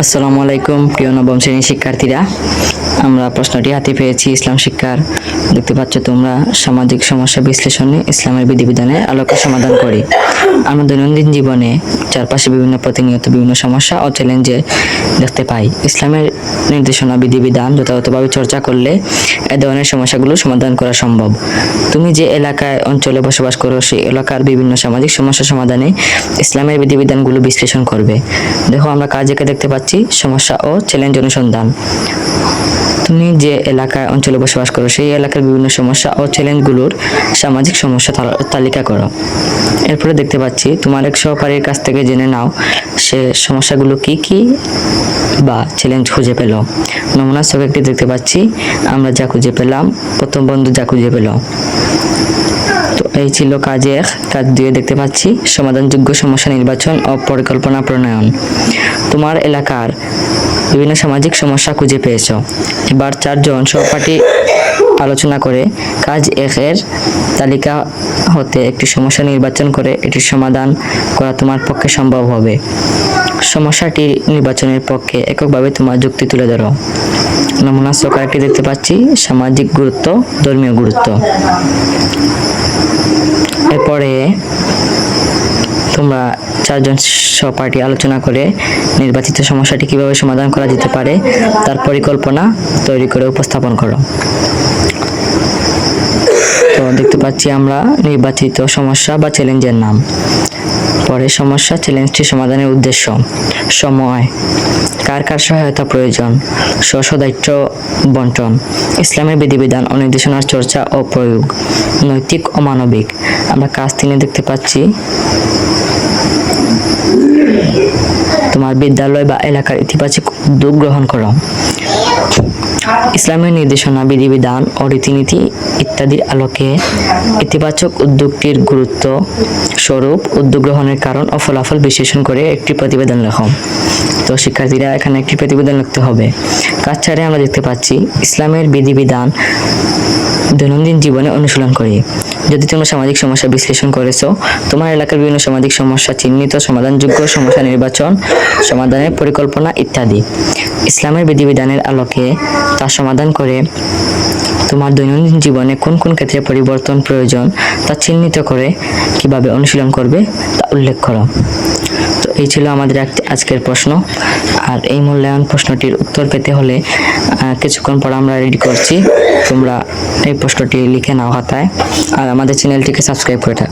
আসসালামু আলাইকুম, প্রিয় নবম শ্রেণির শিক্ষার্থীরা। আমরা প্রশ্নটি হাতে পেয়েছি, ইসলাম শিক্ষার। দেখতে পাচ্ছ তোমরা সামাজিক সমস্যা বিশ্লেষণে ইসলামের বিধিবিধানের আলোকে সমাধান করি। আমরা দৈনন্দিন জীবনে চারপাশে বিভিন্ন প্রতিনিয়ত বিভিন্ন সমস্যা ও চ্যালেঞ্জে দেখতে পাই। ইসলামের নির্দেশনা, বিধিবিধান যথাযথভাবে চর্চা করলে এ ধরনের সমস্যাগুলো সমাধান করা সম্ভব। তুমি যে এলাকায়, অঞ্চলে বসবাস করো, সেই এলাকার বিভিন্ন সামাজিক সমস্যা সমাধানে ইসলামের বিধিবিধানগুলো বিশ্লেষণ করবে। দেখো, আমরা কাজেকে দেখতে পাচ্ছি সমস্যা ও চ্যালেঞ্জ অনুসন্ধান। তুমি যে এলাকায় অঞ্চলে বসবাস করো, সেই এলাকার বিভিন্ন সমস্যা ও চ্যালেঞ্জগুলোর সামাজিক সমস্যা তালিকা করো। এরপরে দেখতে পাচ্ছি, তোমার এক সহকারীর কাছ থেকে জেনে নাও, সে সমস্যাগুলো কি কি বা চ্যালেঞ্জ খুঁজে পেল। নমুনা ছবি একটি দেখতে পাচ্ছি, আমরা যা খুঁজে পেলাম, প্রথম বন্ধু যা খুঁজে পেল। এই ছিল কাজ এক কাজ দুয়ে দেখতে পাচ্ছি সমাধানযোগ্য সমস্যা নির্বাচন ও পরিকল্পনা প্রণয়ন। তোমার এলাকার বিভিন্ন সামাজিক সমস্যা খুঁজে পেয়েছ। এবার চারজন সহপাঠী আলোচনা করে কাজ একের তালিকা হতে একটি সমস্যা নির্বাচন করে এটির সমাধান করা তোমার পক্ষে সম্ভব হবে। সমস্যাটি নির্বাচনের পক্ষে এককভাবে তোমার যুক্তি তুলে ধরো। নমুনা সকারটি দেখতে পাচ্ছি, সামাজিক গুরুত্ব, ধর্মীয় গুরুত্ব। এরপরে তোমরা চারজন সহপাঠী আলোচনা করে নির্বাচিত সমস্যাটি কীভাবে সমাধান করা যেতে পারে, তার পরিকল্পনা তৈরি করে উপস্থাপন করো। তো দেখতে পাচ্ছি আমরা নির্বাচিত সমস্যা বা চ্যালেঞ্জের নাম। পরে সমস্যা, চ্যালেঞ্জটি সমাধানের উদ্দেশ্য। সময়। কার কার সহায়তা প্রয়োজন? স্ব দায়িত্ব বন্টন। ইসলামের বিধিবিধান ও নির্দেশনার চর্চা ও প্রয়োগ। নৈতিক ও মানবিক। আমরা কাজ তিনে দেখতে পাচ্ছি। তোমার বিদ্যালয় বা এলাকার ইতিবাচক উদ্যোগ গ্রহণ করো। ইসলামের নির্দেশনা, বিধিবিধান ও রীতিনীতি ইত্যাদির আলোকে ইতিবাচক উদ্যোগটির গুরুত্ব স্বরূপ উদ্যোগ গ্রহণের কারণ ও ফলাফল বিশ্লেষণ করে একটি প্রতিবেদন লেখো। তো শিক্ষার্থীরা এখানে একটি প্রতিবেদন লিখতে হবে। কাজ চারে আমরা দেখতে পাচ্ছি, ইসলামের বিধিবিধান দৈনন্দিন জীবনে অনুশীলন করি। যদি তোমরা সামাজিক সমস্যা বিশ্লেষণ করেছ, তোমার এলাকার বিভিন্ন সামাজিক সমস্যা, চিহ্নিত, সমাধানযোগ্য সমস্যা নির্বাচন, সমাধানের পরিকল্পনা ইত্যাদি। ইসলামের বিধিবিধানের আলোকে তা সমাধান করে তোমার দৈনন্দিন জীবনে কোন কোন ক্ষেত্রে পরিবর্তন প্রয়োজন তা চিহ্নিত করে কীভাবে অনুশীলন করবে তা উল্লেখ করো। এই ছিল আমাদের আজ- আজকের প্রশ্ন। আর এই মূল্যায়ন প্রশ্নটির উত্তর পেতে হলে কিছুক্ষণ পর আমরা রেডি করছি। তোমরা এই প্রশ্নটি লিখে নাও হাতায়। আর আমাদের চ্যানেলটিকে সাবস্ক্রাইব করে থাক।